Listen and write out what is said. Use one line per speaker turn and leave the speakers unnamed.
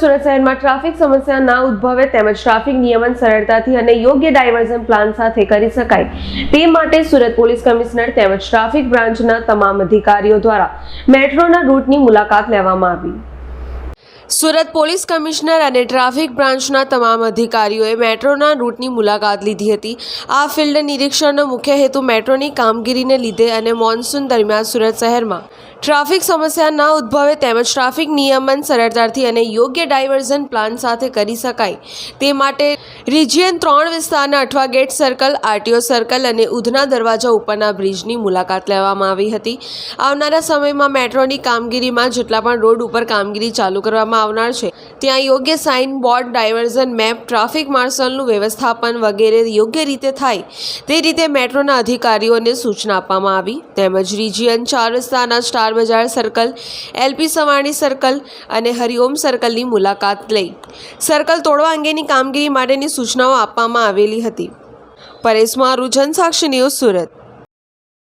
સુરત શહેરમાં ટ્રાફિક સમસ્યા ના ઉદ્ભવે તેમજ ટ્રાફિક નિયમન સરળતાથી અને યોગ્ય ડાયવર્ઝન પ્લાન સાથે કરી શકાય. તે માટે સુરત પોલીસ કમિશનર તેમજ ટ્રાફિક બ્રાન્ચના તમામ અધિકારીઓ દ્વારા મેટ્રોના રૂટની મુલાકાત લેવામાં આવી. સુરત પોલીસ કમિશનર અને ટ્રાફિક બ્રાન્ચના તમામ અધિકારીઓએ મેટ્રોના રૂટની મુલાકાત લીધી હતી. આ ફિલ્ડ નિરીક્ષણનો મુખ્ય હેતુ મેટ્રોની કામગીરીને લીધે અને મોન્સૂન દરમિયાન સુરત શહેરમાં ટ્રાફિક સમસ્યા ન ઉદ્ભવે તેમજ ટ્રાફિક નિયમન સરળતાથી અને યોગ્ય ડાયવર્ઝન પ્લાન સાથે કરી શકાય તે માટે રિજિયન ત્રણ વિસ્તારના Athwa gate circle, RTO circle અને ઉધના દરવાજા ઉપરના બ્રિજની મુલાકાત લેવામાં આવી હતી. આવનારા સમયમાં મેટ્રોની કામગીરીમાં જેટલા પણ રોડ ઉપર કામગીરી ચાલુ કરવામાં આવનાર છે. ત્યાં યોગ્ય sign board, diversion map, traffic માર્શલનું વ્યવસ્થાપન વગેરે યોગ્ય રીતે થાય તે રીતે મેટ્રોના અધિકારીઓને સૂચના આપવામાં આવી. તેમજ રિજિયન ચાર રસ્તાના સ્ટાર બજાર સર્કલ એલપી સવાણી સર્કલ અને હરિઓમ સર્કલની મુલાકાત લઈ. સર્કલ તોડવા અંગેની કામગીરી માટેની સૂચનાઓ આપવામાં આવેલી હતી. પરેશ મારું જનસાક્ષી ન્યૂઝ સુરત.